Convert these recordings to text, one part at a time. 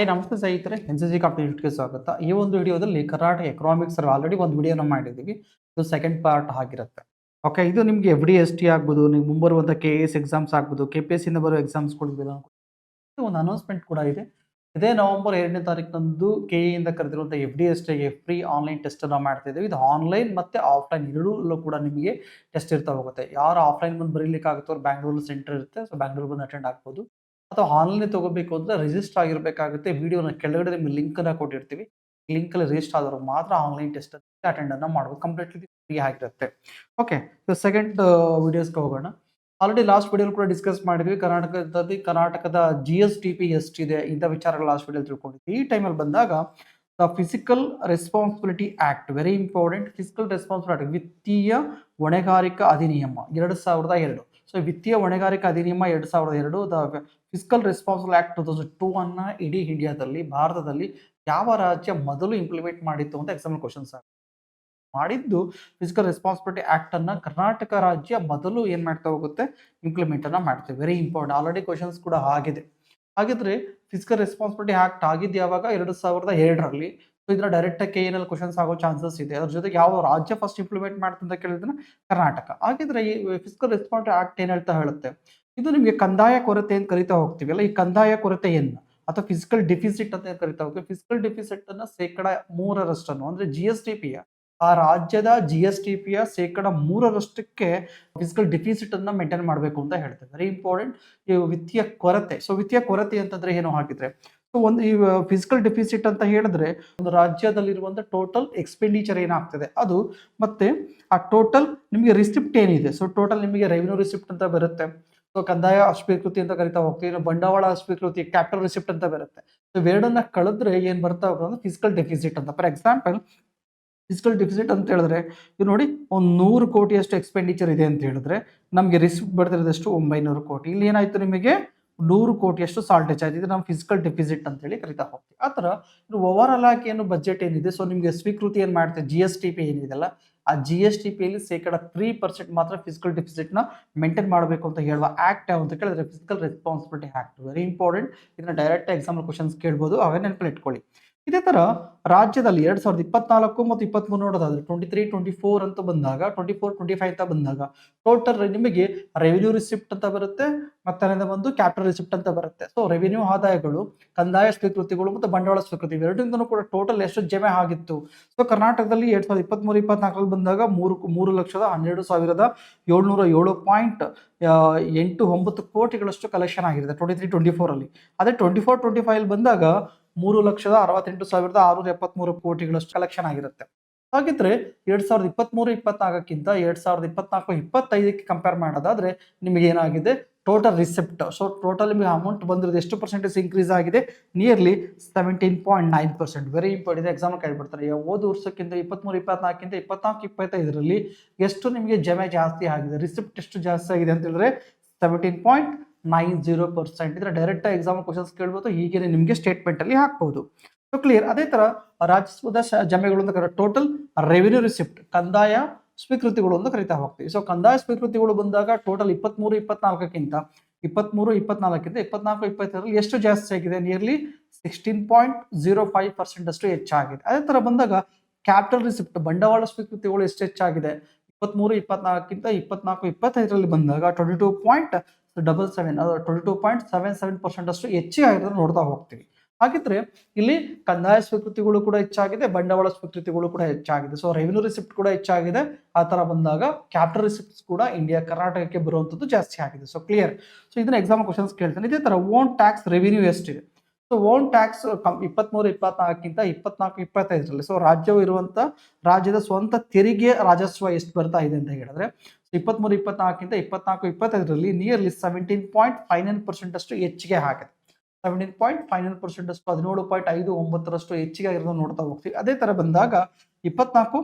Hi ನಮಸ್ತೆ ಸ್ನೇಹಿತರೆ. N C C ಕಾಂಪಿಟೇಟಿವ್ಗೆ ಸ್ವಾಗತ. ಈ ಒಂದು ವಿಡಿಯೋದಲ್ಲಿ ಕರ್ನಾಟಕ ಎಕನಾಮಿಕ್ಸ್ ಆಲ್ರೆಡಿ ಒಂದು ವಿಡಿಯೋನ ಮಾಡಿದ್ದೀವಿ. ಇದು ಸೆಕೆಂಡ್ ಪಾರ್ಟ್ ಆಗಿರುತ್ತೆ. ಓಕೆ ಇದು ನಿಮಗೆ ಎಫ್ ಡಿ ಎಸ್ ಟಿ ಆಗ್ಬೋದು, ನೀವು ಮುಂಬರುವಂಥ ಕೆ ಎಸ್ ಎಕ್ಸಾಮ್ಸ್ ಆಗ್ಬೋದು ಕೆ ಪಿ ಎಸ್ ಇಂದ ಬರೋ ಎಕ್ಸಾಮ್ಸ್ಗಳು ಇದು ಒಂದು ಅನೌನ್ಸ್ಮೆಂಟ್ ಕೂಡ ಇದೆ. ಇದೇ ನವೆಂಬರ್ ಎರಡನೇ ತಾರೀಕಿನಂದು ಕೆ ಇಂದ ಕರೆದಿರುವಂಥ ಎಫ್ ಡಿ ಎಸ್ ಟಿಗೆ ಫ್ರೀ ಆನ್ಲೈನ್ ಟೆಸ್ಟನ್ನು ಮಾಡ್ತಾ ಇದ್ದೀವಿ ಇದು ಆನ್ಲೈನ್ ಮತ್ತು ಆಫ್ಲೈನ್ ಎರಡೂ ಕೂಡ ನಿಮಗೆ ಟೆಸ್ಟ್ ಇರ್ತಾ ಹೋಗುತ್ತೆ. ಯಾರು ಆಫ್ಲೈನ್ ಬಂದು ಬರೀಲಿಕ್ಕಾಗುತ್ತೋ ಅವ್ರು ಬ್ಯಾಂಗ್ಳೂರಲ್ಲಿ ಸೆಂಟರ್ ಇರುತ್ತೆ. ಸೊ ಬ್ಯಾಂಗ್ಳೂರ್ ಬಂದು ಅಟೆಂಡ್ ಆಗ್ಬೋದು. ಅಥವಾ ಆನ್ಲೈನ್ ತಗೋಬೇಕು ಅಂದರೆ ರಿಜಿಸ್ಟರ್ ಆಗಿರಬೇಕಾಗುತ್ತೆ. ವಿಡಿಯೋನ ಕೆಳಗಡೆ ನಿಮಗೆ ಲಿಂಕನ್ನು ಕೊಟ್ಟಿರ್ತೀವಿ. ಲಿಂಕಲ್ಲಿ ರಿಜಿಸ್ಟರ್ ಆದವ್ರು ಮಾತ್ರ ಆನ್ಲೈನ್ ಟೆಸ್ಟ್ ಅಟೆಂಡನ್ನು ಮಾಡ್ಬೋದು. ಕಂಪ್ಲೀಟ್ಲಿ ಫ್ರೀ ಆಗಿರುತ್ತೆ. ಓಕೆ ಸೆಕೆಂಡ್ ವಿಡಿಯೋಸ್ಗೆ ಹೋಗೋಣ. ಆಲ್ರೆಡಿ ಲಾಸ್ಟ್ ವಿಡಿಯೋ ಕೂಡ ಡಿಸ್ಕಸ್ ಮಾಡಿದ್ವಿ. ಕರ್ನಾಟಕದಲ್ಲಿ ಕರ್ನಾಟಕದ ಜಿ ಎಸ್ ಟಿ ಪಿ ಎಷ್ಟಿದೆ ಇಂಥ ವಿಚಾರಗಳು ಲಾಸ್ಟ್ ವಿಡಿಯೋ ತಿಳ್ಕೊಂಡಿದ್ವಿ. ಈ ಟೈಮಲ್ಲಿ ಬಂದಾಗ the fiscal responsibility act very important fiscal responsibility ವಿತ್ತೀಯ ಹೊಣೆಗಾರಿಕಾ ಅಧಿನಿಯಮ, ಎರಡು ಸಾವಿರದ ಎರಡು. ಸೊ ವಿತ್ತೀಯ ಹೊಣೆಗಾರಿಕೆ ಅಧಿನಿಯಮ ಎರಡು ಸಾವಿರದ ಎರಡು, the fiscal responsible act two thousand two ಅನ್ನ ಇಡೀ ಇಂಡಿಯಾದಲ್ಲಿ ಭಾರತದಲ್ಲಿ ಯಾವ ರಾಜ್ಯ ಮೊದಲು ಇಂಪ್ಲಿಮೆಂಟ್ ಮಾಡಿತ್ತು ಅಂತ ಎಕ್ಸಾಂಪಲ್ ಕ್ವಶನ್ಸ್ ಮಾಡಿದ್ದು ಫಿಸಿಕಲ್ ರೆಸ್ಪಾನ್ಸಿಬಿಲಿಟಿ ಆಕ್ಟ್ ಅನ್ನ ಕರ್ನಾಟಕ ರಾಜ್ಯ ಮೊದಲು ಏನು ಮಾಡ್ತಾ ಹೋಗುತ್ತೆ? ಇಂಪ್ಲಿಮೆಂಟ್ ಅನ್ನ ಮಾಡ್ತೇವೆ ವೆರಿ ಇಂಪಾರ್ಟೆಂಟ್ ಆಲ್ರೆಡಿ ಕ್ವಶನ್ಸ್ ಕೂಡ ಆಗಿದೆ. ಹಾಗಿದ್ರೆ ಫಿಸಿಕಲ್ ರೆಸ್ಪಾನ್ಸಿಬಿಲಿಟಿ ಆಕ್ಟ್ ಆಗಿದ್ದು ಯಾವಾಗ? ಎರಡು ಸಾವಿರದ ಎರಡರಲ್ಲಿ. ಸೊ ಇದರ ಡೈರೆಕ್ಟ್ ಕೆ ಎನ್ ಕ್ವಶನ್ಸ್ ಆಗೋ ಚಾನ್ಸಸ್ ಇದೆ. ಅದ್ರ ಜೊತೆಗೆ ಯಾವ ರಾಜ್ಯ ಫಸ್ಟ್ ಇಂಪ್ಲಿಮೆಂಟ್ ಮಾಡ್ತಂತ ಅಂತ ಕೇಳಿದ್ರೆ ಕರ್ನಾಟಕ. ಹಾಗಿದ್ರೆ ಈ ಫಿಸಿಕಲ್ ರೆಸ್ಪಾನ್ಸ್ ಆಕ್ಟ್ ಏನು ಹೇಳ್ತಾ ಹೇಳುತ್ತೆ? ಇದು ನಿಮಗೆ ಕಂದಾಯ ಕೊರತೆ ಅಂತ ಕರಿತಾ ಹೋಗ್ತೀವಲ್ಲ ಈ ಕಂದಾಯ ಕೊರತೆಯನ್ನು ಅಥವಾ ಫಿಸಿಕಲ್ ಡಿಫಿಸಿಟ್ ಅಂತ ಕರಿತಾ ಹೋಗ್ತೀವಿ? ಫಿಸಿಕಲ್ ಡಿಫಿಸಿಟ್ ಅನ್ನ ಶೇಕಡ ಮೂರರಷ್ಟನ್ನು, ಅಂದ್ರೆ ಜಿ ಎಸ್ ಟಿ ಪಿಯ ಆ ರಾಜ್ಯದ ಜಿ ಎಸ್ ಟಿ ಪಿಯ ಶೇಕಡ ಮೂರರಷ್ಟಕ್ಕೆ ಫಿಸಿಕಲ್ ಡಿಫಿಸಿಟ್ ಅನ್ನ ಮೇಂಟೈನ್ ಮಾಡಬೇಕು ಅಂತ ಹೇಳ್ತಾರೆ ವೆರಿ ಇಂಪಾರ್ಟೆಂಟ್ ವಿತ್ತೀಯ ಕೊರತೆ. ಸೊ ವಿತ್ತೀಯ ಕೊರತೆ ಅಂತಂದ್ರೆ ಏನು ಹಾಕಿದ್ರೆ ಒಂದು ಈ ಫಿಸಿಕಲ್ ಡೆಫಿಸಿಟ್ ಅಂತ ಹೇಳಿದ್ರೆ ಒಂದು ರಾಜ್ಯದಲ್ಲಿರುವಂಥ ಟೋಟಲ್ ಎಕ್ಸ್ಪೆಂಡಿಚರ್ ಏನಾಗ್ತದೆ? ಅದು ಮತ್ತೆ ಆ ಟೋಟಲ್ ನಿಮಗೆ ರಿಸಿಪ್ಟ್ ಏನಿದೆ? ಸೊ ಟೋಟಲ್ ನಿಮಗೆ ರೆವಿನ್ಯೂ ರಿಸಿಪ್ಟ್ ಅಂತ ಬರುತ್ತೆ. ಸೊ ಕಂದಾಯ ಅಸ್ವೀಕೃತಿ ಅಂತ ಕರಿತಾ ಹೋಗ್ತೀವಿ. ಬಂಡವಾಳ ಅಸ್ವೀಕೃತಿ ಕ್ಯಾಪಿಟಲ್ ರಿಸಿಪ್ಟ್ ಅಂತ ಬರುತ್ತೆ. ಸೊ ಎರಡನ್ನ ಕಳೆದ್ರೆ ಏನ್ ಬರ್ತಾ ಹೋಗೋದು ಫಿಸಿಕಲ್ ಡೆಫಿಸಿಟ್ ಅಂತ. ಫಾರ್ ಎಕ್ಸಾಂಪಲ್ ಫಿಸಿಕಲ್ ಡೆಫಿಸಿಟ್ ಅಂತ ಹೇಳಿದ್ರೆ, ಇದು ನೋಡಿ ಒಂದು ನೂರು ಕೋಟಿಯಷ್ಟು ಎಕ್ಸ್ಪೆಂಡಿಚರ್ ಇದೆ ಅಂತ ಹೇಳಿದ್ರೆ ನಮಗೆ ರಿಸಿಪ್ಟ್ ಬರ್ತಿರೋದಷ್ಟು? ಒಂಬೈನೂರು ಕೋಟಿ. ಇಲ್ಲಿ ಏನಾಯ್ತು ನಿಮಗೆ? ನೂರು ಕೋಟಿಯಷ್ಟು ಸಾಲ್ಟೇಜ್ ಆಗಿದೆ ಇದು ನಾವು ಫಿಸಿಕಲ್ ಡೆಫಿಸಿಟ್ ಅಂತ ಹೇಳಿ ಕರಿತಾ ಹೋಗ್ತೀವಿ. ಆ ಥರ ಓವರ್ ಆಲ್ ಆಗಿ ಏನು ಬಜೆಟ್ ಏನಿದೆ? ಸೊ ನಿಮಗೆ ಸ್ವೀಕೃತಿ ಏನು ಮಾಡ್ತೀವಿ ಜಿ ಎಸ್ ಟಿ ಪಿ ಏನಿದೆಲ್ಲ ಆ ಜಿ ಎಸ್ ಟಿ ಪಿಯಲ್ಲಿ ಶೇಕಡ ತ್ರೀ ಪರ್ಸೆಂಟ್ ಮಾತ್ರ ಫಿಸಿಕಲ್ ಡೆಫಿಸಿಟ್ನ ಮೇಂಟೈನ್ ಮಾಡಬೇಕು ಅಂತ ಹೇಳುವ ಆಕ್ಟ್ ಯಾವ ಅಂತ ಕೇಳಿದ್ರೆ fiscal responsibility act very important ಇದನ್ನ ಡೈರೆಕ್ಟ್ ಎಕ್ಸಾಮ್ ಕ್ವಶನ್ಸ್ ಕೇಳ್ಬೋದು. ಅವೇ ನೆನಪಲ್ಲಿ ಇಟ್ಕೊಳ್ಳಿ. ಇದೇ ಥರ ರಾಜ್ಯದಲ್ಲಿ ಎರಡ್ ಸಾವಿರದ ಇಪ್ಪತ್ನಾಲ್ಕು ಮತ್ತು ಇಪ್ಪತ್ಮೂರು ನೋಡೋದಾದ್ರೆ ಟ್ವೆಂಟಿ ತ್ರೀ ಟ್ವೆಂಟಿ ಫೋರ್ ಅಂತ ಬಂದಾಗ ಟ್ವೆಂಟಿ ಫೋರ್ ಟ್ವೆಂಟಿ ಫೈವ್ ಅಂತ ಬಂದಾಗ ಟೋಟಲ್ ನಿಮಗೆ ರೆವಿನ್ಯೂ ರಿಸಿಪ್ಟ್ ಅಂತ ಬರುತ್ತೆ ಮತ್ತೆ ಬಂದು ಕ್ಯಾಪಿಟಲ್ ರಿಸಿಪ್ಟ್ ಅಂತ ಬರುತ್ತೆ. ಸೊ ರೆವಿನ್ಯೂ ಆದಾಯಗಳು, ಕಂದಾಯ ಸ್ವೀಕೃತಿಗಳು ಮತ್ತು ಬಂಡವಾಳ ಸ್ವೀಕೃತಿ ಎರಡರಿಂದನೂ ಕೂಡ ಟೋಟಲ್ ಎಷ್ಟು ಜಮೆ ಆಗಿತ್ತು. ಸೊ ಕರ್ನಾಟಕದಲ್ಲಿ ಎರಡು ಸಾವಿರದ ಇಪ್ಪತ್ತ್ಮೂರು ಇಪ್ಪತ್ನಾಲ್ಕರಲ್ಲಿ ಬಂದಾಗ ಮೂರು ಮೂರು ಲಕ್ಷದ ಹನ್ನೆರಡು ಸಾವಿರದ ಏಳ್ನೂರ ಏಳು ಪಾಯಿಂಟ್ ಎಂಟು ಒಂಬತ್ತು ಕೋಟಿಗಳಷ್ಟು ಕಲೆಕ್ಷನ್ ಆಗಿದೆ ಟ್ವೆಂಟಿ ತ್ರೀ ಟ್ವೆಂಟಿ ಫೋರಲ್ಲಿ ಅದೇ ಟ್ವೆಂಟಿ ಫೋರ್ ಟ್ವೆಂಟಿ ಫೈವ್ ಬಂದಾಗ ಮೂರು ಲಕ್ಷದ ಅರವತ್ತೆಂಟು ಸಾವಿರದ ಆರುನೂರ ಎಪ್ಪತ್ಮೂರು ಕೋಟಿಗಳಷ್ಟು ಕಲೆಕ್ಷನ್ ಆಗಿರುತ್ತೆ. ಹಾಗಿದ್ರೆ ಎರಡ್ ಸಾವಿರದ ಇಪ್ಪತ್ಮೂರು ಇಪ್ಪತ್ನಾಲ್ಕಕ್ಕಿಂತ ಎರಡ್ ಸಾವಿರದ ಇಪ್ಪತ್ನಾಲ್ಕು, ಇಪ್ಪತ್ತೈದಕ್ಕೆ ಕಂಪೇರ್ ಮಾಡೋದಾದ್ರೆ ನಿಮಗೆ ಏನಾಗಿದೆ? ಟೋಟಲ್ ರಿಸೆಪ್ಟ್ ಸೊ ಟೋಟಲ್ ನಿಮಗೆ ಅಮೌಂಟ್ ಬಂದಿರೋದು ಎಷ್ಟು ಪರ್ಸೆಂಟೇಜ್ ಇನ್ಕ್ರೀಸ್ ಆಗಿದೆ? Nearly seventeen point nine percent very important exam ಕೇಳ್ಬಿಡ್ತಾರೆ ಓದು ವರ್ಷಕ್ಕಿಂತ ಇಪ್ಪತ್ಮೂರು ಇಪ್ಪತ್ನಾಲ್ಕಿಂತ ಇಪ್ಪತ್ನಾಲ್ಕು, ಇಪ್ಪತ್ತೈದರಲ್ಲಿ ಎಷ್ಟು ನಿಮಗೆ ಜಮೆ ಜಾಸ್ತಿ ಆಗಿದೆ? ರಿಸೆಪ್ಟ್ ಎಷ್ಟು ಜಾಸ್ತಿ ಆಗಿದೆ ಅಂತ ಹೇಳಿದ್ರೆ seventeen point nine zero percent ಇದ್ರೆ ಡೈರೆಕ್ಟ್ ಎಕ್ಸಾಮ್ ಕ್ವಶನ್ಸ್ ಕೇಳ್ಬೋದು ಹೀಗೆ ನಿಮಗೆ ಸ್ಟೇಟ್ಮೆಂಟ್ ಅಲ್ಲಿ ಹಾಕ್ಬಹುದು ಸೊ ಕ್ಲಿಯರ್ ಅದೇ ತರ ರಾಜಸ್ವದ ಜಮೆಗಳು ಅಂತ ಟೋಟಲ್ ರೆವಿನ್ಯೂ ರಿಸಿಪ್ಟ್ ಕಂದಾಯ ಸ್ವೀಕೃತಿಗಳು ಅಂತ ಕರಿತಾ ಹೋಗ್ತೀವಿ. ಸೊ ಕಂದಾಯ ಸ್ವೀಕೃತಿಗಳು ಬಂದಾಗ ಟೋಟಲ್ ಇಪ್ಪತ್ಮೂರು, ಇಪ್ಪತ್ನಾಲ್ಕಕ್ಕಿಂತ ಇಪ್ಪತ್ಮೂರು ಇಪ್ಪತ್ನಾಲ್ಕಿಂತ ಇಪ್ಪತ್ನಾಲ್ಕು, ಇಪ್ಪತ್ತೈದರಲ್ಲಿ ಎಷ್ಟು ಜಾಸ್ತಿ ಆಗಿದೆ? Nearly sixteen point zero five percent ಅಷ್ಟು ಹೆಚ್ಚಾಗಿದೆ. ಅದೇ ತರ ಬಂದಾಗ ಕ್ಯಾಪಿಟಲ್ ರಿಸಿಪ್ಟ್ ಬಂಡವಾಳ ಸ್ವೀಕೃತಿಗಳು ಎಷ್ಟು ಹೆಚ್ಚಾಗಿದೆ? ಇಪ್ಪತ್ಮೂರು ಇಪ್ಪತ್ನಾಲ್ಕಿಂತ ಇಪ್ಪತ್ನಾಲ್ಕು, ಇಪ್ಪತ್ತೈದರಲ್ಲಿ ಬಂದಾಗ twenty two point double seven twelve to point seven seven percent ಅಷ್ಟು ಹೆಚ್ಚಿಗೆ ಆಗಿರೋದನ್ನು ನೋಡ್ತಾ ಹೋಗ್ತೀವಿ. ಹಾಗಿದ್ರೆ ಇಲ್ಲಿ ಕಂದಾಯ ಸ್ವೀಕೃತಿಗಳು ಕೂಡ ಹೆಚ್ಚಾಗಿದೆ, ಬಂಡವಾಳ ಸ್ವೀಕೃತಿಗಳು ಕೂಡ ಹೆಚ್ಚಾಗಿದೆ. ಸೊ ರೆವಿನ್ಯೂ ರಿಸಿಪ್ಟ್ ಕೂಡ ಹೆಚ್ಚಾಗಿದೆ. ಆ ಥರ ಬಂದಾಗ ಕ್ಯಾಪಿಟಲ್ ರಿಸಿಪ್ಟ್ಸ್ ಕೂಡ ಇಂಡಿಯಾ ಕರ್ನಾಟಕಕ್ಕೆ ಬರುವಂಥದ್ದು ಜಾಸ್ತಿ ಆಗಿದೆ. ಸೊ ಕ್ಲಿಯರ್ ಸೊ ಇದನ್ನ ಎಕ್ಸಾಮ್ ಕ್ವಶನ್ಸ್ ಕೇಳ್ತಾನೆ. ಇದೇ ತರ ಓನ್ ಟ್ಯಾಕ್ಸ್ ರೆವಿನ್ಯೂ ಎಷ್ಟಿದೆ? ಸೊ ಓನ್ ಟ್ಯಾಕ್ಸ್ ಇಪ್ಪತ್ಮೂರು, ಇಪ್ಪತ್ನಾಲ್ಕಿಂತ ಇಪ್ಪತ್ನಾಲ್ಕು, ಇಪ್ಪತ್ತೈದರಲ್ಲಿ. ಸೊ ರಾಜ್ಯವು ಇರುವಂತ ರಾಜ್ಯದ ಸ್ವಂತ ತೆರಿಗೆ ರಾಜಸ್ವ ಎಷ್ಟು ಬರ್ತಾ ಇದೆ ಅಂತ ಹೇಳಿದ್ರೆ ಇಪ್ಪತ್ಮೂರು, ಇಪ್ಪತ್ನಾಲ್ಕಿಂತ ಇಪ್ಪತ್ನಾಲ್ಕು, ಇಪ್ಪತ್ತೈದರಲ್ಲಿ nearly seventeen point five nine percent ಅಷ್ಟು ಹೆಚ್ಚಿಗೆ ಆಗಿದೆ seventeen point five nine percent ಅಷ್ಟು ಹದಿನೇಳು ಪಾಯಿಂಟ್ ಐದು ಒಂಬತ್ತರಷ್ಟು ಹೆಚ್ಚಿಗೆ ಆಗಿರೋದು ನೋಡ್ತಾ ಹೋಗ್ತೀವಿ. ಅದೇ ತರ ಬಂದಾಗ ಇಪ್ಪತ್ನಾಲ್ಕು,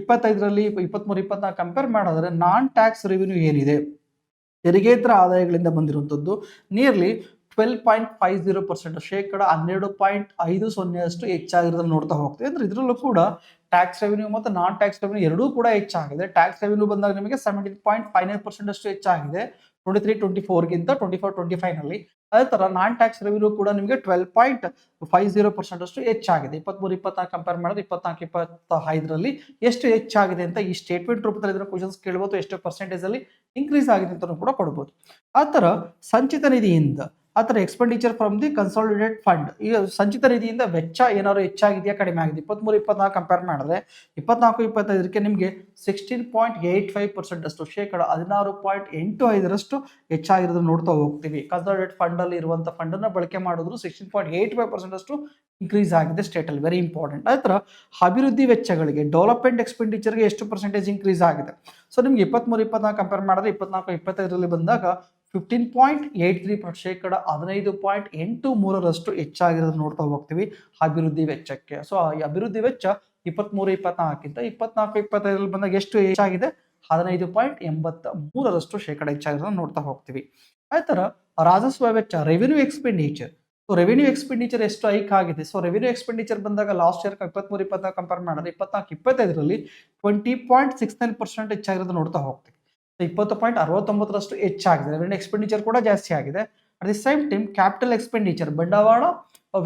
ಇಪ್ಪತ್ತೈದರಲ್ಲಿ ಇಪ್ಪತ್ಮೂರು, ಇಪ್ಪತ್ನಾಲ್ಕು ಕಂಪೇರ್ ಮಾಡಿದ್ರೆ ನಾನ್ ಟ್ಯಾಕ್ಸ್ ರೆವಿನ್ಯೂ ಏನಿದೆ? ತೆರಿಗೇತರ ಆದಾಯಗಳಿಂದ ಬಂದಿರುವಂಥದ್ದು nearly twelve point five zero percent ಶೇಕಡ ಹನ್ನೆರಡು ಪಾಯಿಂಟ್ ಐದು ಸೊನ್ನೆಯಷ್ಟು ಹೆಚ್ಚಾಗಿರೋದನ್ನ ನೋಡ್ತಾ ಹೋಗ್ತೀವಿ. ಅಂದ್ರೆ ಇದರಲ್ಲೂ ಕೂಡ ಟ್ಯಾಕ್ಸ್ ರೆವಿನ್ಯೂ ಮತ್ತು ನಾನ್ ಟ್ಯಾಕ್ಸ್ ರೆವಿನ್ಯೂ ಎರಡೂ ಕೂಡ ಹೆಚ್ಚಾಗಿದೆ. ಟ್ಯಾಕ್ಸ್ ರೆವಿನ್ಯೂ ಬಂದಾಗ ನಿಮಗೆ seventeen point five nine percent ಅಷ್ಟು ಹೆಚ್ಚಾಗಿದೆ. ಟ್ವೆಂಟಿ ತ್ರೀ ಟ್ವೆಂಟಿ ಫೋರ್ಗಿಂತ ಟ್ವೆಂಟಿ ಫೋರ್ ಟ್ವೆಂಟಿ ಫೈವ್ನಲ್ಲಿ. ಅದೇ ತರ ನಾನ್ ಟ್ಯಾಕ್ಸ್ ರೆವಿನ್ಯೂ ಕೂಡ ನಿಮಗೆ twelve point five zero percent ಅಷ್ಟು ಹೆಚ್ಚಾಗಿದೆ. ಇಪ್ಪತ್ಮೂರು, ಇಪ್ಪತ್ನಾಲ್ಕು ಕಂಪೇರ್ ಮಾಡಿದ್ರೆ ಇಪ್ಪತ್ನಾಲ್ಕು ಇಪ್ಪತ್ತ ಐದರಲ್ಲಿ ಎಷ್ಟು ಹೆಚ್ಚಾಗಿದೆ ಅಂತ ಈ ಸ್ಟೇಟ್ಮೆಂಟ್ ರೂಪದಲ್ಲಿ ಇದನ್ನು ಕ್ವಶನ್ಸ್ ಕೇಳ್ಬೋದು, ಎಷ್ಟು ಪರ್ಸೆಂಟೇಜಲ್ಲಿ ಇನ್ಕ್ರೀಸ್ ಆಗಿದೆ ಅಂತ ಕೂಡ ಕೊಡ್ಬೋದು. ಆ ಥರ ಸಂಚಿತ ನಿಧಿಯಿಂದ ಆ ಥರ expenditure from the consolidate fund ಈಗ ಸಂಚಿತ ನಿಧಿಯಿಂದ ವೆಚ್ಚ ಏನಾದ್ರು ಹೆಚ್ಚಾಗಿದೆಯಾ, ಕಡಿಮೆ ಆಗಿದೆ? ಇಪ್ಪತ್ಮೂರು, ಇಪ್ಪತ್ನಾಲ್ಕು ಕಂಪೇರ್ ಮಾಡಿದ್ರೆ ಇಪ್ಪತ್ನಾಲ್ಕು, ಇಪ್ಪತ್ತೈದಕ್ಕೆ ನಿಮಗೆ sixteen point eight five percent ಅಷ್ಟು, ಶೇಕಡ ಹದಿನಾರು ಪಾಯಿಂಟ್ ಎಂಟು ಐದರಷ್ಟು ಹೆಚ್ಚಾಗಿರೋದು ನೋಡ್ತಾ ಹೋಗ್ತೀವಿ. ಕನ್ಸಾಲಿಡೇಟ್ ಫಂಡ್ ಅಲ್ಲಿ ಇರುವಂಥ ಫಂಡನ್ನು ಬಳಕೆ ಮಾಡಿದ್ರು sixteen point eight five percent ಅಷ್ಟು ಇನ್ಕ್ರೀಸ್ ಆಗಿದೆ ಸ್ಟೇಟಲ್ಲಿ ವೆರಿ ಇಂಪಾರ್ಟೆಂಟ್ ಆ ಥರ ಅಭಿವೃದ್ಧಿ ವೆಚ್ಚಗಳಿಗೆ ಡೆವಲಪ್ಮೆಂಟ್ ಎಕ್ಸ್ಪೆಂಡಿಚರ್ಗೆ ಎಷ್ಟು ಪರ್ಸೆಂಟೇಜ್ ಇನ್ಕ್ರೀಸ್ ಆಗಿದೆ? ಸೊ ನಿಮ್ಗೆ ಇಪ್ಪತ್ಮೂರು, ಇಪ್ಪತ್ನಾಲ್ಕು ಕಂಪೇರ್ ಮಾಡಿದ್ರೆ ಇಪ್ಪತ್ನಾಲ್ಕು, ಇಪ್ಪತ್ತೈದರಲ್ಲಿ ಬಂದಾಗ ಫಿಫ್ಟೀನ್ ಪಾಯಿಂಟ್ ಏಯ್ಟ್ ತ್ರೀ ಶೇಕಡ ಹದಿನೈದು ಪಾಯಿಂಟ್ ಎಂಟು ಮೂರರಷ್ಟು ಹೆಚ್ಚಾಗಿರೋದು ನೋಡ್ತಾ ಹೋಗ್ತೀವಿ ಅಭಿವೃದ್ಧಿ ವೆಚ್ಚಕ್ಕೆ. ಸೊ ಈ ಅಭಿವೃದ್ಧಿ ವೆಚ್ಚ ಇಪ್ಪತ್ಮೂರು, ಇಪ್ಪತ್ನಾಲ್ಕಿಂತ ಇಪ್ಪತ್ನಾಲ್ಕು, ಇಪ್ಪತ್ತೈದರಲ್ಲಿ ಬಂದಾಗ ಎಷ್ಟು ಹೆಚ್ಚಾಗಿದೆ? ಹದಿನೈದು ಪಾಯಿಂಟ್ ಎಂಬತ್ತ ಮೂರರಷ್ಟು ಶೇಕಡ ಹೆಚ್ಚಾಗಿರೋದನ್ನ ನೋಡ್ತಾ ಹೋಗ್ತೀವಿ. ಅದೇ ಥರ ರಾಜಸ್ವ ವೆಚ್ಚ revenue expenditure so revenue expenditure ಎಷ್ಟು ಹೈಕ್ ಆಗಿದೆ? ಸೊ ರೆವಿನ್ಯೂ ಎಕ್ಸ್ಪೆಂಡಿಚರ್ ಬಂದಾಗ ಲಾಸ್ಟ್ ಇಯರ್ ಇಪ್ಪತ್ಮೂರು, ಇಪ್ಪತ್ನಾಲ್ಕು ಕಂಪೇರ್ ಮಾಡಿದ್ರೆ ಇಪ್ಪತ್ನಾಲ್ಕು, ಇಪ್ಪತ್ತೈದರಲ್ಲಿ twenty point six nine percent ಹೆಚ್ಚಾಗಿರೋದು ನೋಡ್ತಾ ಹೋಗ್ತೀವಿ. ಇಪ್ಪತ್ತು ಪಾಯಿಂಟ್ ಅರವತ್ತೊಂಬತ್ತರಷ್ಟು ಹೆಚ್ಚಾಗಿದೆ. ರೆವಿನ್ಯೂ ಎಕ್ಸ್ಪೆಂಡಿಚರ್ ಕೂಡ ಜಾಸ್ತಿ ಆಗಿದೆ. At the same time capital expenditure ಬಂಡವಾಳ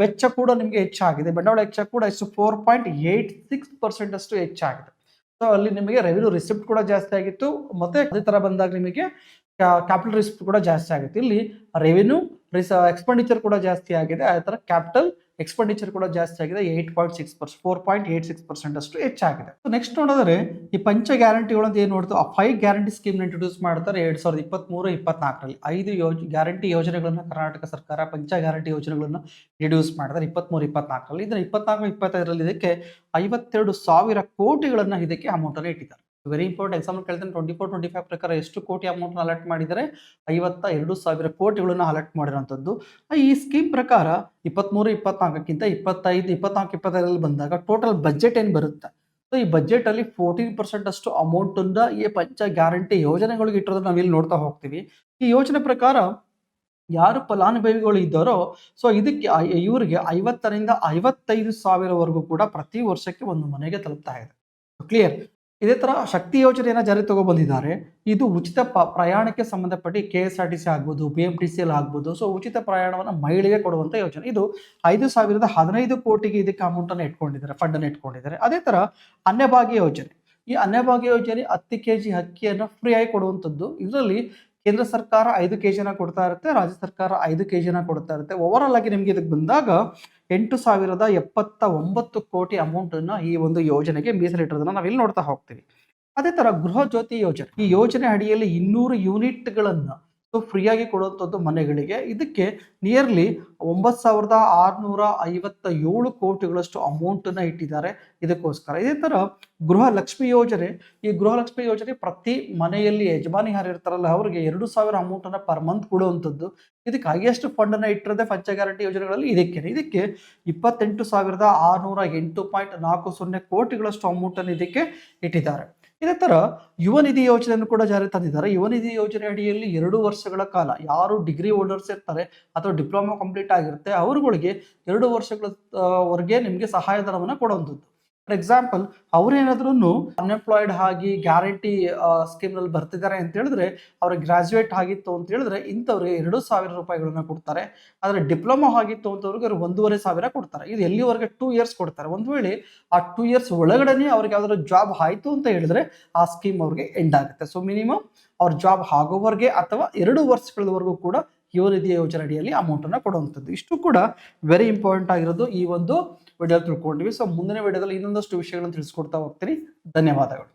ವೆಚ್ಚ ಕೂಡ ನಿಮಗೆ ಹೆಚ್ಚಾಗಿದೆ. ಬಂಡವಾಳ ವೆಚ್ಚ ಕೂಡ ಎಷ್ಟು four point eight six percent ಅಷ್ಟು ಹೆಚ್ಚಾಗಿದೆ. ಸೊ ಅಲ್ಲಿ ನಿಮಗೆ ರೆವಿನ್ಯೂ ರಿಸಿಪ್ಟ್ ಕೂಡ ಜಾಸ್ತಿ ಆಗಿತ್ತು. ಮತ್ತೆ ಅದೇ ತರ ಬಂದಾಗ ನಿಮಗೆ ಕ್ಯಾಪಿಟಲ್ ರಿಸಿಪ್ಟ್ ಕೂಡ ಜಾಸ್ತಿ ಆಗುತ್ತೆ. ಇಲ್ಲಿ ರೆವಿನ್ಯೂ ರಿಸ ಎಕ್ಸ್ಪೆಂಡಿಚರ್ ಕೂಡ ಜಾಸ್ತಿ ಆಗಿದೆ. ಅದೇ ಥರ ಕ್ಯಾಪಿಟಲ್ ಎಕ್ಸ್ಪೆಂಡಿಚರ್ ಕೂಡ ಜಾಸ್ತಿ ಆಗಿದೆ eight point six percent four point eight six percent ಅಷ್ಟು ಹೆಚ್ಚಾಗಿದೆ. ನೆಕ್ಸ್ಟ್ ನೋಡಿದ್ರೆ ಈ ಪಂಚ ಗ್ಯಾರಂಟಿಗಳು ಅಂತ ಏನು ನೋಡ್ತು ಆ ಫೈವ್ ಗ್ಯಾರಂಟಿ ಸ್ಕೀಮ್ ಇಂಟ್ರೊಡ್ಯೂಸ್ ಮಾಡ್ತಾರೆ ಎರಡ್ ಸಾವಿರದ ಇಪ್ಪತ್ತ್ಮೂರು ಇಪ್ಪತ್ನಾಲ್ಕರಲ್ಲಿ. ಐದು ಯೋಜ ಗ್ಯಾರಂಟಿ ಯೋಜನೆಗಳನ್ನು ಕರ್ನಾಟಕ ಸರ್ಕಾರ ಪಂಚ ಗ್ಯಾರಂಟಿ ಯೋಜನೆಗಳನ್ನು ಇಂಟ್ರೊಡ್ಯೂಸ್ ಮಾಡ್ತಾರೆ ಇಪ್ಪತ್ತ್ಮೂರು ಇಪ್ಪತ್ನಾಲ್ಕರಲ್ಲಿ. ಇದನ್ನು ಇಪ್ಪತ್ನಾಲ್ಕು, ಇಪ್ಪತ್ತೈದರಲ್ಲಿ ಇದಕ್ಕೆ ಐವತ್ತೆರಡು ಸಾವಿರ ಕೋಟಿಗಳನ್ನು ಇದಕ್ಕೆ ಅಮೌಂಟ್ ಅನ್ನು ಇಟ್ಟಿದ್ದಾರೆ. ವೆರಿ ಇಂಪಾರ್ಟೆಂಟ್ ಎಕ್ಸಾಂಪಲ್ ಕೇಳ್ತಾನೆ ಟ್ವೆಂಟಿ ಫೋರ್ ಟ್ವೆಂಟಿ ಫೈವ್ ಪ್ರಕಾರ ಎಷ್ಟು ಕೋಟಿ ಅಮೌಂಟ್ ಅಲರ್ಟ್ ಮಾಡಿದರೆ ಐವತ್ತ ಎರಡು ಸಾವಿರ ಕೋಟಿಗಳನ್ನು ಅಲರ್ಟ್ ಮಾಡಿರೋಂಥದ್ದು ಈ ಸ್ಕೀಮ್ ಪ್ರಕಾರ ಇಪ್ಪತ್ತ್ಮೂರು ಇಪ್ಪತ್ನಾಲ್ಕಕ್ಕಿಂತ ಇಪ್ಪತ್ತೈದು, ಇಪ್ಪತ್ನಾಲ್ಕು, ಇಪ್ಪತ್ತೈದರಲ್ಲಿ ಬಂದಾಗ ಟೋಟಲ್ ಬಜೆಟ್ ಏನು ಬರುತ್ತೆ? ಸೊ ಈ ಬಜೆಟಲ್ಲಿ ಫೋರ್ಟೀನ್ ಪರ್ಸೆಂಟ್ ಅಷ್ಟು ಅಮೌಂಟ್ ಅನ್ನ ಈ ಪಂಚ ಗ್ಯಾರಂಟಿ ಯೋಜನೆಗಳಿಗೆ ಇಟ್ಟಿರೋದನ್ನ ನಾವಿಲ್ಲಿ ನೋಡ್ತಾ ಹೋಗ್ತೀವಿ. ಈ ಯೋಜನೆ ಪ್ರಕಾರ ಯಾರು ಫಲಾನುಭವಿಗಳು ಇದ್ದಾರೋ ಸೊ ಇದಕ್ಕೆ ಇವರಿಗೆ ಐವತ್ತರಿಂದ ಐವತ್ತೈದು ಸಾವಿರವರೆಗೂ ಕೂಡ ಪ್ರತಿ ವರ್ಷಕ್ಕೆ ಒಂದು ಮನೆಗೆ ತಲುಪ್ತಾ ಇದೆ. ಕ್ಲಿಯರ್ ಇದೇ ಥರ ಶಕ್ತಿ ಯೋಜನೆಯನ್ನ ಜಾರಿ ತಗೊಬಂದಿದ್ದಾರೆ. ಇದು ಉಚಿತ ಪ- ಪ್ರಯಾಣಕ್ಕೆ ಸಂಬಂಧಪಟ್ಟು K S R T C ಆಗ್ಬೋದು B M T C L ಆಗ್ಬೋದು. ಸೊ ಉಚಿತ ಪ್ರಯಾಣವನ್ನು ಮಹಿಳೆಗೆ ಕೊಡುವಂತ ಯೋಜನೆ. ಇದು ಐದು ಸಾವಿರದ ಹದಿನೈದು ಕೋಟಿಗೆ ಇದಕ್ಕೆ ಅಮೌಂಟ್ ಅನ್ನು ಇಟ್ಕೊಂಡಿದ್ದಾರೆ ಫಂಡನ್ನು ಇಟ್ಕೊಂಡಿದ್ದಾರೆ. ಅದೇ ಥರ ಅನ್ನಭಾಗ್ಯ ಯೋಜನೆ. ಈ ಅನ್ನಭಾಗ್ಯ ಯೋಜನೆ ಹತ್ತು ಕೆ ಜಿ ಅಕ್ಕಿಯನ್ನು ಫ್ರೀ ಆಗಿ ಕೊಡುವಂಥದ್ದು ಇದರಲ್ಲಿ ಕೇಂದ್ರ ಸರ್ಕಾರ ಐದು ಕೆ ಜಿನ ಕೊಡ್ತಾ ಇರುತ್ತೆ, ರಾಜ್ಯ ಸರ್ಕಾರ ಐದು ಕೆ ಜಿನ ಕೊಡ್ತಾ ಇರುತ್ತೆ. ಓವರಾಲ್ ಆಗಿ ನಿಮಗೆ ಇದಕ್ಕೆ ಬಂದಾಗ ಎಂಟು ಸಾವಿರದ ಎಪ್ಪತ್ತ ಒಂಬತ್ತು ಕೋಟಿ ಅಮೌಂಟ್ ಅನ್ನ ಈ ಒಂದು ಯೋಜನೆಗೆ ಮೀಸಲಿಟ್ಟಿರೋದನ್ನ ನಾವಿಲ್ಲಿ ನೋಡ್ತಾ ಹೋಗ್ತೀವಿ. ಅದೇ ತರ ಗೃಹ ಜ್ಯೋತಿ ಯೋಜನೆ, ಈ ಯೋಜನೆ ಅಡಿಯಲ್ಲಿ ಇನ್ನೂರು ಯೂನಿಟ್ಗಳನ್ನು ಫ್ರೀಯಾಗಿ ಕೊಡುವಂಥದ್ದು ಮನೆಗಳಿಗೆ. ಇದಕ್ಕೆ ನಿಯರ್ಲಿ ಒಂಬತ್ತು ಸಾವಿರದ ಆರುನೂರ ಐವತ್ತ ಏಳು ಕೋಟಿಗಳಷ್ಟು ಅಮೌಂಟನ್ನು ಇಟ್ಟಿದ್ದಾರೆ. ಇದಕ್ಕೋಸ್ಕರ ಇದೇ ಥರ ಗೃಹ ಲಕ್ಷ್ಮಿ ಯೋಜನೆ, ಈ ಗೃಹ ಲಕ್ಷ್ಮಿ ಯೋಜನೆ ಪ್ರತಿ ಮನೆಯಲ್ಲಿ ಯಜಮಾನಿ ಯಾರು ಇರ್ತಾರಲ್ಲ, ಅವರಿಗೆ ಎರಡು ಸಾವಿರ ಅಮೌಂಟನ್ನು ಪರ್ ಮಂತ್ ಕೊಡುವಂಥದ್ದು. ಇದಕ್ಕೆ ಹೈಯೆಸ್ಟ್ ಫಂಡನ್ನು ಇಟ್ಟಿರೋದೆ ಪಂಚ ಗ್ಯಾರಂಟಿ ಯೋಜನೆಗಳಲ್ಲಿ ಇದಕ್ಕೆ ಇದಕ್ಕೆ ಇಪ್ಪತ್ತೆಂಟು ಸಾವಿರದ ಆರುನೂರ ಎಂಟು ಪಾಯಿಂಟ್ ನಾಲ್ಕು ಸೊನ್ನೆ ಕೋಟಿಗಳಷ್ಟು ಅಮೌಂಟನ್ನು ಇದಕ್ಕೆ ಇಟ್ಟಿದ್ದಾರೆ. ಇದೇ ಥರ ಯುವ ನಿಧಿ ಯೋಜನೆಯನ್ನು ಕೂಡ ಜಾರಿ ತಂದಿದ್ದಾರೆ. ಯುವ ನಿಧಿ ಯೋಜನೆ ಅಡಿಯಲ್ಲಿ ಎರಡು ವರ್ಷಗಳ ಕಾಲ ಯಾರು ಡಿಗ್ರಿ ಹೋಲ್ಡರ್ಸ್ ಇರ್ತಾರೆ, ಅಥವಾ ಡಿಪ್ಲೊಮಾ ಕಂಪ್ಲೀಟ್ ಆಗಿರುತ್ತೆ, ಅವ್ರುಗಳಿಗೆ ಎರಡು ವರ್ಷಗಳ ವರೆಗೆ ನಿಮಗೆ ಸಹಾಯಧನವನ್ನು ಕೊಡುವಂಥದ್ದು. ಫಾರ್ ಎಕ್ಸಾಂಪಲ್ ಅವ್ರೇನಾದ್ರೂ ಅನ್ಎಂಪ್ಲಾಯ್ಡ್ ಆಗಿ ಗ್ಯಾರಂಟಿ ಸ್ಕೀಮ್ನಲ್ಲಿ ಬರ್ತಿದ್ದಾರೆ ಅಂತ ಹೇಳಿದ್ರೆ, ಅವ್ರಿಗೆ ಗ್ರಾಜುಯೇಟ್ ಆಗಿತ್ತು ಅಂತ ಹೇಳಿದ್ರೆ ಇಂಥವ್ರಿಗೆ ಎರಡು ಸಾವಿರ ರೂಪಾಯಿಗಳನ್ನ ಕೊಡ್ತಾರೆ. ಆದರೆ ಡಿಪ್ಲೊಮಾ ಆಗಿತ್ತು ಅಂತವ್ರಿಗೆ ಅವ್ರಿಗೆ ಒಂದೂವರೆ ಸಾವಿರ ಕೊಡ್ತಾರೆ. ಇದು ಎಲ್ಲಿವರೆಗೆ ಟೂ ಇಯರ್ಸ್ ಕೊಡ್ತಾರೆ. ಒಂದು ವೇಳೆ ಆ ಟೂ ಇಯರ್ಸ್ ಒಳಗಡೆನೆ ಅವ್ರಿಗೆ ಯಾವ್ದಾದ್ರು ಜಾಬ್ ಆಯ್ತು ಅಂತ ಹೇಳಿದ್ರೆ ಆ ಸ್ಕೀಮ್ ಅವ್ರಿಗೆ ಎಂಡ್ ಆಗುತ್ತೆ. ಸೊ ಮಿನಿಮಮ್ ಅವ್ರ ಜಾಬ್ ಆಗೋವರೆಗೆ ಅಥವಾ ಎರಡು ವರ್ಷಗಳವರೆಗೂ ಕೂಡ ಯುವ ನಿಧಿ ಯೋಜನೆ ಅಡಿಯಲ್ಲಿ ಅಮೌಂಟನ್ನು ಕೊಡುವಂಥದ್ದು. ಇಷ್ಟು ಕೂಡ ವೆರಿ ಇಂಪಾರ್ಟೆಂಟ್ ಆಗಿರೋದು ಈ ಒಂದು ವಿಡಿಯೋ ತಿಳ್ಕೊಂಡಿವಿ ಸೊ ಮುಂದಿನ ವಿಡಿಯೋದಲ್ಲಿ ಇನ್ನೊಂದಷ್ಟು ವಿಷಯಗಳನ್ನು ತಿಳಿಸ್ಕೊಡ್ತಾ ಹೋಗ್ತೀನಿ. ಧನ್ಯವಾದಗಳು.